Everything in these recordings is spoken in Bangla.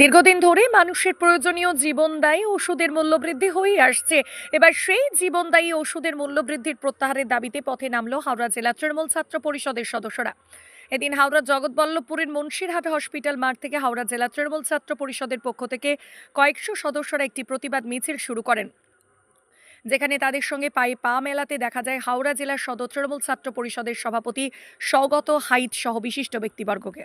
দীর্ঘদিন ধরে মানুষের প্রয়োজনীয় জীবনদায়ী ওষুধের মূল্যবৃদ্ধি হয়েই আসছে। এবার সেই জীবনদায়ী ওষুধের মূল্যবৃদ্ধির প্রত্যাহারের দাবিতে পথে নামল হাওড়া জেলা তৃণমূল ছাত্র পরিষদের সদস্যরা। এদিন হাওড়া জগৎবল্লভপুরের মুন্সিরহাট হসপিটাল মাঠ থেকে হাওড়া জেলা তৃণমূল ছাত্র পরিষদের পক্ষ থেকে কয়েকশো সদস্যরা একটি প্রতিবাদ মিছিল শুরু করেন। যেখানে তাদের সঙ্গে পায়ে পা মেলাতে দেখা যায় হাওড়া জেলার সদর তৃণমূল ছাত্র পরিষদের সভাপতি সৌগত হাইত সহ বিশিষ্ট ব্যক্তিবর্গকে।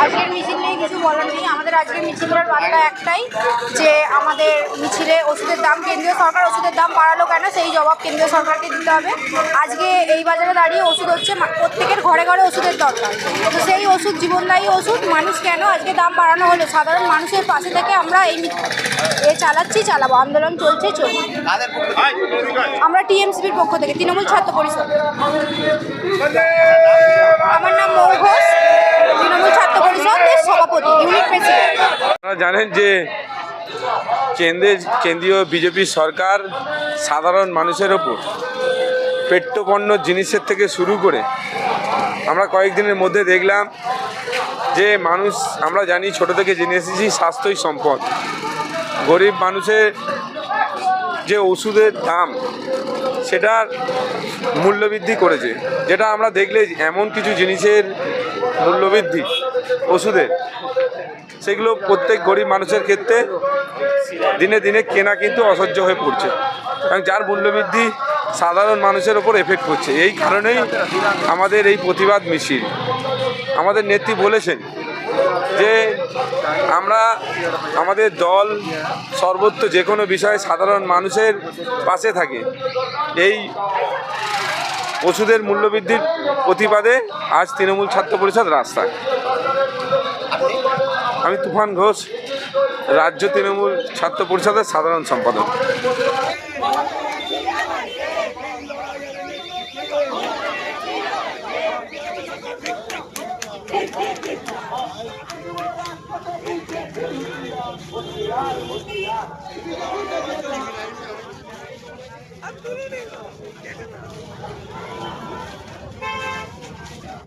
আজকের মিছিল নিয়ে কিছু বলার নেই। আমাদের আজকের মিছিলের বার্তা একটাই যে আমাদের মিছিলে ওষুধের দাম কেন্দ্রীয় সরকার ওষুধের দাম বাড়ালো কেন সেই জবাব কেন্দ্রীয় সরকারকে দিতে হবে। আজকে এই বাজারে দাঁড়িয়ে ওষুধ হচ্ছে মা- প্রত্যেকের ঘরে ঘরে ওষুধের দরকার। তো সেই ওষুধ জীবনদায়ী ওষুধ মানুষ কেন আজকে দাম বাড়ানো হলো? সাধারণ মানুষের পাশে থেকে আমরা এই এ চালাচ্ছি চালাবো। আন্দোলন চলছে চলছে আমরা টিএমসিপির পক্ষ থেকে তৃণমূল ছাত্র পরিষদ। আপনারা জানেন যে কেন্দ্রের কেন্দ্রীয় বিজেপি সরকার সাধারণ মানুষের ওপর পেট্রোপণ্য জিনিসের থেকে শুরু করে আমরা কয়েকদিনের মধ্যে দেখলাম যে মানুষ, আমরা জানি ছোট থেকে জেনে এসেছি, স্বাস্থ্যই সম্পদ। গরিব মানুষের যে ওষুধের দাম, সেটার মূল্যবৃদ্ধি করেছে। যেটা আমরা দেখলে এমন কিছু জিনিসের মূল্যবৃদ্ধি, ওষুধের। সেগুলো প্রত্যেক গরিব মানুষের ক্ষেত্রে দিনে দিনে কেনা কিন্তু অসহ্য হয়ে পড়ছে। কারণ যার মূল্যবৃদ্ধি সাধারণ মানুষের ওপর এফেক্ট করছে। এই কারণেই আমাদের এই প্রতিবাদ মিছিল। আমাদের নেত্রী বলেছেন যে আমরা আমাদের দল সর্বত্র যে কোনো বিষয়ে সাধারণ মানুষের পাশে থাকে। এই ওষুধের মূল্যবৃদ্ধির প্রতিবাদে আজ তৃণমূল ছাত্র পরিষদ রাস্তায়। আমি তুফান ঘোষ, রাজ্য তৃণমূল ছাত্র পরিষদের সাধারণ সম্পাদক। अब